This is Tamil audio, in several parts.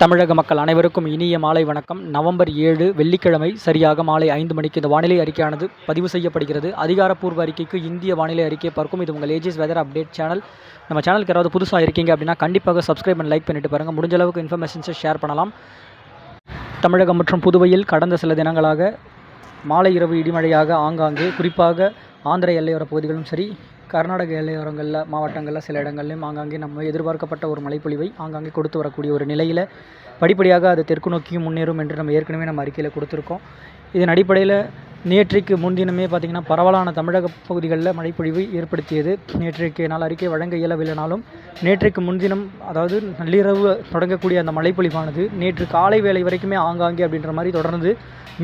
தமிழக மக்கள் அனைவருக்கும் இனிய மாலை வணக்கம். நவம்பர் ஏழு வெள்ளிக்கிழமை சரியாக மாலை ஐந்து மணிக்கு இந்த வானிலை அறிக்கையானது பதிவு செய்யப்படுகிறது. அதிகாரப்பூர்வ அறிக்கைக்கு இந்திய வானிலை அறிக்கை பார்க்கும். இது உங்கள் ஏஜிஸ் வெதர் அப்டேட் சேனல் நம்ம சேனலுக்கு யாராவது புதுசாக இருக்கீங்க அப்படின்னா கண்டிப்பாக சப்ஸ்கிரைப் அண்ட் லைக் பண்ணிட்டு பாருங்கள் முடிஞ்ச அளவுக்கு இன்ஃபர்மேஷன்ஸை ஷேர் பண்ணலாம். தமிழகம் மற்றும் புதுவையில் கடந்த சில தினங்களாக மாலை இரவு இடிமழையாக ஆங்காங்கே குறிப்பாக ஆந்திர எல்லையோர பகுதிகளும் சரி கர்நாடக எல்லையோரங்களில் மாவட்டங்களில் சில இடங்கள்லையும் ஆங்காங்கே நம்ம எதிர்பார்க்கப்பட்ட ஒரு மழைப்பொழிவை ஆங்காங்கே கொடுத்து வரக்கூடிய ஒரு நிலையில் படிப்படியாக அது தெற்கு நோக்கியும் முன்னேறும் என்று நம்ம ஏற்கனவே நம்ம அறிக்கையில் கொடுத்துருக்கோம். இதன் அடிப்படையில் நேற்றைக்கு முன்தினமே பார்த்திங்கன்னா பரவலான தமிழக பகுதிகளில் மழைப்பொழிவு ஏற்படுத்தியது. நேற்றைக்கு நாள் அறிக்கை வழங்க இயலவில்லைனாலும் நேற்றைக்கு முன்தினம் அதாவது நள்ளிரவு தொடங்கக்கூடிய அந்த மழைப்பொழிவானது நேற்று காலை வேலை வரைக்குமே ஆங்காங்கே அப்படின்ற மாதிரி தொடர்ந்து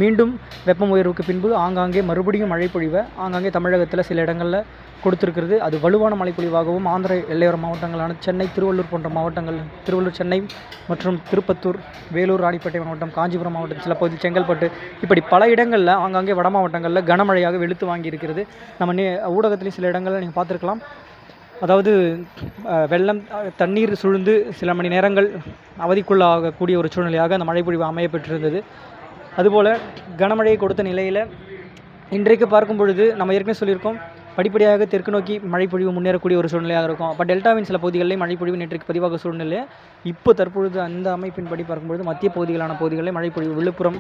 மீண்டும் வெப்பம் உயர்வுக்கு பின்பு ஆங்காங்கே மறுபடியும் மழைப்பொழிவை ஆங்காங்கே தமிழகத்தில் சில இடங்களில் கொடுத்துருக்கிறது. அது வலுவான மழைப்பொழிவாகவும் ஆந்திர எல்லையோர மாவட்டங்களான சென்னை திருவள்ளூர் போன்ற மாவட்டங்கள் திருவள்ளூர் சென்னை மற்றும் திருப்பத்தூர் வேலூர் ராணிப்பேட்டை மாவட்டம் காஞ்சிபுரம் மாவட்டம் சில பகுதி செங்கல்பட்டு இப்படி பல இடங்களில் ஆங்காங்கே வட மாவட்டங்களில் கனமழையாக வெளுத்து வாங்கி இருக்கிறது நம்ம நே ஊடகத்திலையும் சில இடங்களில் நீங்கள் பார்த்துருக்கலாம். அதாவது வெள்ளம் தண்ணீர் சூழ்ந்து சில மணி நேரங்கள் அவதிக்குள்ளாகக்கூடிய ஒரு சூழ்நிலையாக அந்த மழைப்பொழிவு அமையப்பெற்றிருந்தது. அதுபோல் கனமழையை கொடுத்த நிலையில் இன்றைக்கு பார்க்கும் பொழுது நம்ம ஏற்கனவே சொல்லியிருக்கோம் படிப்படியாக தெற்கு நோக்கி மழைப்பொழிவு முன்னேறக்கூடிய ஒரு சூழ்நிலையாக இருக்கும். அப்போ டெல்டாவின் சில பகுதிகளில் மழைப்பொழிவு நேற்றுக்கு பதிவாக சூழ்நிலை இப்போ தற்பொழுது அந்த அமைப்பின்படி பார்க்கும்பொழுது மத்திய பகுதிகளான பகுதிகளில் மழைப்பொழிவு விழுப்புரம்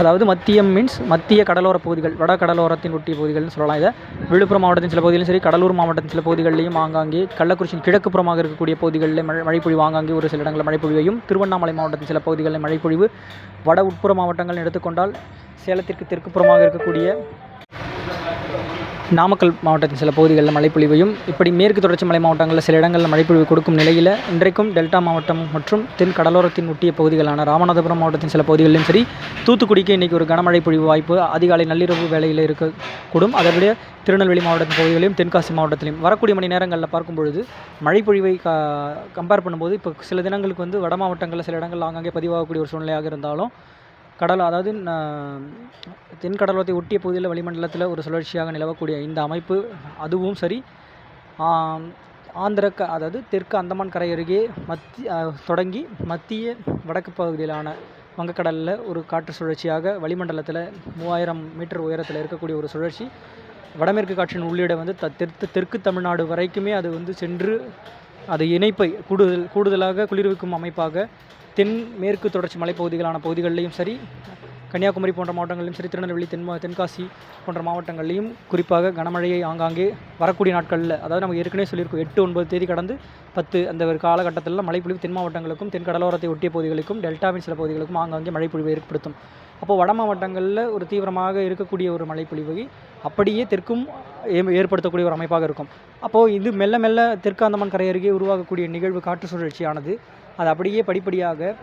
அதாவது மத்தியம் மீன்ஸ் மத்திய கடலோர பகுதிகள் வட கடலோரத்தின் ஒட்டிய பகுதிகள்னு சொல்லலாம். இதை விழுப்புரம் மாவட்டத்தின் சில பகுதிகளிலும் சரி கடலூர் மாவட்டத்தின் சில பகுதிகளிலையும் ஆங்காங்கே கள்ளக்குறிச்சியின் கிழக்கு புறமாக இருக்கக்கூடிய பகுதிகளில் மழை மழைப்பொழிவு ஆங்காங்கே ஒரு சில இடங்களில் மழைப்பொழிவையும் திருவண்ணாமலை மாவட்டத்தின் சில பகுதிகளில் மழைப்பொழிவு. வட உட்புற மாவட்டங்கள் எடுத்துக்கொண்டால் சேலத்திற்கு தெற்கு புறமாக இருக்கக்கூடிய நாமக்கல் மாவட்டத்தின் சில பகுதிகளில் மழைப்பொழிவையும் இப்படி மேற்கு தொடர்ச்சி மலை மாவட்டங்களில் சில இடங்களில் மழைப்பொழிவு கொடுக்கும் நிலையில் இன்றைக்கும் டெல்டா மாவட்டம் மற்றும் தென் கடலோரத்தின் ஒட்டிய பகுதிகளான ராமநாதபுரம் மாவட்டத்தின் சில பகுதிகளிலும் சரி தூத்துக்குடிக்கு இன்றைக்கி ஒரு கனமழை பொழிவு வாய்ப்பு அதிகாலை நள்ளிரவு வேளையில் இருக்கக்கூடும். அதனுடைய திருநெல்வேலி மாவட்டத்தின் பகுதிகளையும் தென்காசி மாவட்டத்திலையும் வரக்கூடிய மணி நேரங்களில் பார்க்கும் பொழுது மழைப்பொழிவை க கம்பேர் பண்ணும்போது இப்போ சில தினங்களுக்கு வந்து வட மாவட்டங்களில் சில இடங்கள் ஆங்காங்கே பதிவாகக்கூடிய ஒரு சூழ்நிலையாக இருந்தாலும் கடல் அதாவது ந- தென்கடலோரத்தை ஒட்டிய பகுதியில் வளிமண்டலத்தில் ஒரு சுழற்சியாக நிலவக்கூடிய இந்த அமைப்பு அதுவும் சரி. ஆந்திர க அதாவது தெற்கு அந்தமான் கரை அருகே மத்திய தொடங்கி மத்திய வடக்கு பகுதியிலான வங்கக்கடலில் ஒரு காற்று சுழற்சியாக வளிமண்டலத்தில் மூவாயிரம் மீட்டர் உயரத்தில் இருக்கக்கூடிய ஒரு சுழற்சி. வடமேற்கு காற்றின் உள்ளிட வந்து த தெற்கு தெற்கு தமிழ்நாடு வரைக்குமே அது வந்து சென்று அது இணைப்பை கூடுதல் கூடுதலாக குளிர்விக்கும் அமைப்பாக தென் மேற்கு தொடர்ச்சி மலைப்பகுதிகளான பகுதிகளிலையும் சரி கன்னியாகுமரி போன்ற மாவட்டங்களிலும் சரி திருநெல்வேலி தென் தென்காசி போன்ற மாவட்டங்கள்லையும் குறிப்பாக கனமழையை ஆங்காங்கே வரக்கூடிய நாட்களில் அதாவது நம்ம ஏற்கனவே சொல்லியிருக்கோம் எட்டு ஒன்பது தேதி கடந்து பத்து அந்த ஒரு காலகட்டத்தில் மழைப்பொழிவு தென் மாவட்டங்களுக்கும் தென் கடலோரத்தை ஒட்டிய பகுதிகளுக்கும் டெல்டாவின் சில பகுதிகளுக்கும் ஆங்காங்கே மழைப்பொழிவை ஏற்படுத்தும். அப்போ வட மாவட்டங்களில் ஒரு தீவிரமாக இருக்கக்கூடிய ஒரு மழைப்பொழிவை. அப்படியே தெற்கும் ஏ- ஏற்படுத்தக்கூடிய ஒரு அமைப்பாக இருக்கும். அப்போது இது மெல்ல மெல்ல தெற்கு அந்தமான் கரை அருகே உருவாகக்கூடிய நிகழ்வு காற்று சுழற்சியானது. அது அப்படியே படிப்படியாக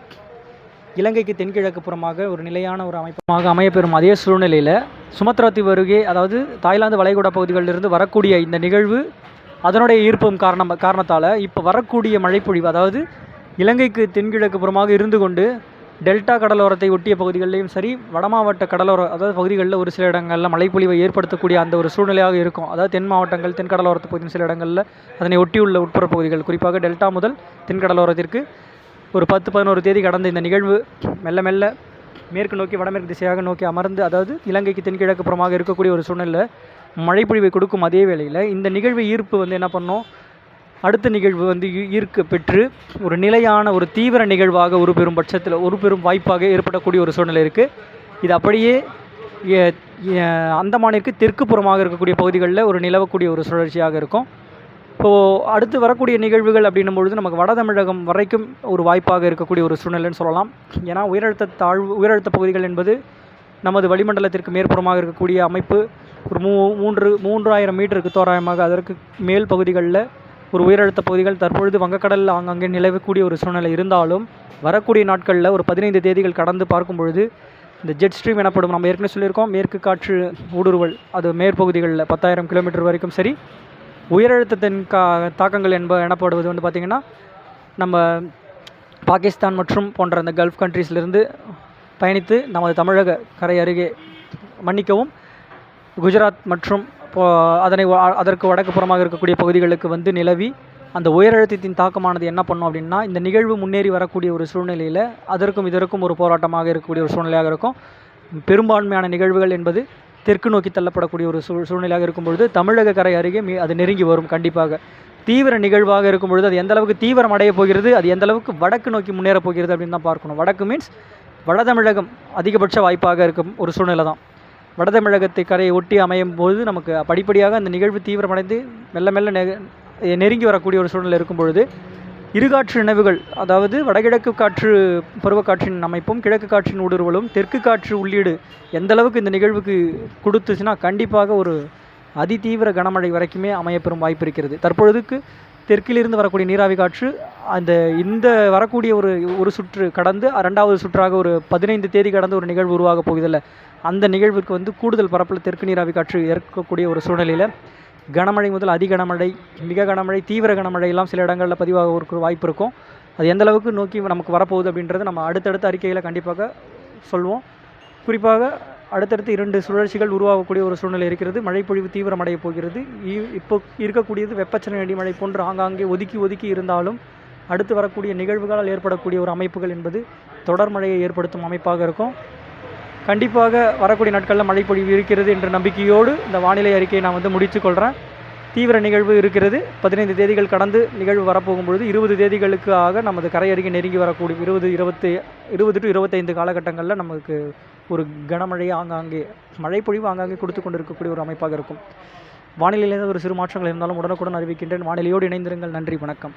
இலங்கைக்கு தென்கிழக்கு புறமாக ஒரு நிலையான ஒரு அமைப்பாக அமையப்பெறும் அதே சூழ்நிலையில் சுமத்ரா தீவு அருகே அதாவது தாய்லாந்து வளைகுடா பகுதிகளிலிருந்து வரக்கூடிய இந்த நிகழ்வு அதனுடைய ஈர்ப்பும் காரணம் காரணத்தால் இப்போ வரக்கூடிய மழைப்பொழிவு அதாவது இலங்கைக்கு தென்கிழக்கு புறமாக இருந்து கொண்டு டெல்டா கடலோரத்தை ஒட்டிய பகுதிகளிலையும் சரி வடமாவட்ட கடலோர அதாவது பகுதிகளில் ஒரு சில இடங்களில் மழைப்பொழிவை ஏற்படுத்தக்கூடிய அந்த ஒரு சூழ்நிலையாக இருக்கும். அதாவது தென் மாவட்டங்கள் தென் கடலோரத்து பகுதியின் சில இடங்களில் அதனை ஒட்டியுள்ள உட்புற பகுதிகள் குறிப்பாக டெல்டா முதல் தென் கடலோரத்திற்கு ஒரு பத்து பதினோரு தேதி கடந்த இந்த நிகழ்வு மெல்ல மெல்ல மேற்கு நோக்கி வடமேற்கு திசையாக நோக்கி அமர்ந்து அதாவது இலங்கைக்கு தென்கிழக்கு புறமாக இருக்கக்கூடிய ஒரு சூழ்நிலை மழைப்பொழிவை கொடுக்கும் அதே வேளையில் இந்த நிகழ்வு ஈர்ப்பு வந்து என்ன பண்ணோம்? அடுத்த நிகழ்வு வந்து ஈ- ஈர்க்க பெற்று ஒரு நிலையான ஒரு தீவிர நிகழ்வாக ஒரு பெரும் பட்சத்தில் ஒரு பெரும் வாய்ப்பாக ஏற்படக்கூடிய ஒரு சூழ்நிலை இருக்குது இது அப்படியே அந்தமானிற்கு தெற்கு புறமாக இருக்கக்கூடிய பகுதிகளில் ஒரு நிலவக்கூடிய ஒரு சுழற்சியாக இருக்கும். இப்போது அடுத்து வரக்கூடிய நிகழ்வுகள் அப்படின்னும் பொழுது நமக்கு வட தமிழகம் வரைக்கும் ஒரு வாய்ப்பாக இருக்கக்கூடிய ஒரு சூழ்நிலைன்னு சொல்லலாம். ஏன்னா உயரழுத்த தாழ்வு உயரழுத்த பகுதிகள் என்பது நமது வளிமண்டலத்திற்கு மேற்புறமாக இருக்கக்கூடிய அமைப்பு. ஒரு மூ மூன்று மூன்றாயிரம் மீட்டருக்கு தோராயமாக அதற்கு மேல் பகுதிகளில் ஒரு உயரழுத்த பகுதிகள் தற்பொழுது வங்கக்கடலில் ஆங்காங்கே நிலவக்கூடிய ஒரு சூழ்நிலை இருந்தாலும் வரக்கூடிய நாட்களில் ஒரு பதினைந்து தேதிகள் கடந்து பார்க்கும் பொழுது இந்த ஜெட் ஸ்ட்ரீம் எனப்படும் நம்ம ஏற்கனவே சொல்லியிருக்கோம் மேற்கு காற்று ஊடுருவல் அது மேற்பகுதிகளில் பத்தாயிரம் கிலோமீட்டர் வரைக்கும் சரி. உயரழுத்தத்தின் கா தாக்கங்கள் என்ப எனப்படுவது வந்து பார்த்திங்கன்னா நம்ம பாகிஸ்தான் மற்றும் போன்ற அந்த கல்ஃப் கண்ட்ரீஸ்லேருந்து பயணித்து நமது தமிழக கரை அருகே மன்னிக்கவும் குஜராத் மற்றும் அதனை அதற்கு வடக்கு புறமாக இருக்கக்கூடிய பகுதிகளுக்கு வந்து நிலவி அந்த உயர் அழுத்தத்தின் தாக்கமானது என்ன பண்ணும் அப்படின்னா இந்த நிகழ்வு முன்னேறி வரக்கூடிய ஒரு சூழ்நிலையில் அதற்கும் இதற்கும் ஒரு போராட்டமாக இருக்கக்கூடிய ஒரு சூழ்நிலையாக இருக்கும். பெரும்பான்மையான நிகழ்வுகள் என்பது தெற்கு நோக்கி தள்ளப்படக்கூடிய ஒரு சூழ் சூழ்நிலையாக இருக்கும் பொழுது தமிழக கரை அருகே அது நெருங்கி வரும் கண்டிப்பாக. தீவிர நிகழ்வாக இருக்கும் பொழுது அது எந்த அளவுக்கு தீவிரம் அடைய போகிறது அது எந்த அளவுக்கு வடக்கு நோக்கி முன்னேற போகிறது அப்படின்னு தான் பார்க்கணும். வடக்கு மீன்ஸ் வட தமிழகம் அதிகபட்ச வாய்ப்பாக இருக்கும் ஒரு சூழ்நிலை தான். வட தமிழகத்தை கரையை ஒட்டி அமையும் போது நமக்கு படிப்படியாக அந்த நிகழ்வு தீவிரமடைந்து மெல்ல மெல்ல நெ- நெருங்கி வரக்கூடிய ஒரு சூழ்நிலை இருக்கும் பொழுது இருகாற்று நினைவுகள் அதாவது வடகிழக்கு காற்று பருவக்காற்றின் அமைப்பும் கிழக்கு காற்றின் ஊடுருவலும் தெற்கு காற்று உள்ளீடு எந்த அளவுக்கு இந்த நிகழ்வுக்கு கொடுத்துச்சுன்னா கண்டிப்பாக ஒரு அதிதீவிர கனமழை வரைக்குமே அமையப்பெறும் வாய்ப்பு இருக்கிறது. தற்பொழுதுக்கு தெற்கிலிருந்து வரக்கூடிய நீராவி காற்று அந்த இந்த வரக்கூடிய ஒரு ஒரு சுற்று கடந்து ரெண்டாவது சுற்றாக ஒரு பதினைந்து தேதி கடந்து ஒரு நிகழ்வு உருவாக போகுதில்ல அந்த நிகழ்வுக்கு வந்து கூடுதல் பரப்பில் தெற்கு நீராவி காற்று இருக்கக்கூடிய ஒரு சூழ்நிலையில் கனமழை முதல் அதி கனமழை மிக கனமழை தீவிர கனமழை எல்லாம் சில இடங்களில் பதிவாக ஒரு வாய்ப்பு இருக்கும். அது எந்த அளவுக்கு நோக்கி நமக்கு வரப்போகுது அப்படின்றத நம்ம அடுத்தடுத்த அறிக்கையில் கண்டிப்பாக சொல்வோம். குறிப்பாக அடுத்தடுத்து இரண்டு சுழற்சிகள் உருவாகக்கூடிய ஒரு சூழ்நிலை இருக்கிறது. மழைப்பொழிவு தீவிரமடைய போகிறது. இ- இப்போ இருக்கக்கூடியது வெப்பச்சலன அடிமழை போன்று ஆங்காங்கே ஒதுக்கி ஒதுக்கி இருந்தாலும் அடுத்து வரக்கூடிய நிகழ்வுகளால் ஏற்படக்கூடிய ஒரு அமைப்புகள் என்பது தொடர் மழையை ஏற்படுத்தும் அமைப்பாக இருக்கும். கண்டிப்பாக வரக்கூடிய நாட்களில் மழைப்பொழிவு இருக்கிறது என்ற நம்பிக்கையோடு இந்த வானிலை அறிக்கையை நான் வந்து முடித்துக்கொள்கிறேன் தீவிர நிகழ்வு இருக்கிறது. பதினைந்து தேதிகள் கடந்து நிகழ்வு வரப்போகும் பொழுது இருபது தேதிகளுக்கு ஆக நமது கரை அருகே நெருங்கி வரக்கூடிய இருபது இருபத்தி இருபது டு இருபத்தைந்து காலகட்டங்களில் நமக்கு ஒரு கனமழையை ஆங்காங்கே மழைப்பொழிவு ஆங்காங்கே கொடுத்து கொண்டு இருக்கக்கூடிய ஒரு அமைப்பாக இருக்கும். வானிலையிலேருந்து ஒரு சிறு மாற்றங்கள் இருந்தாலும் உடனுக்குடன் அறிவிக்கின்றேன். வானிலையோடு இணைந்திருங்கள். நன்றி. வணக்கம்.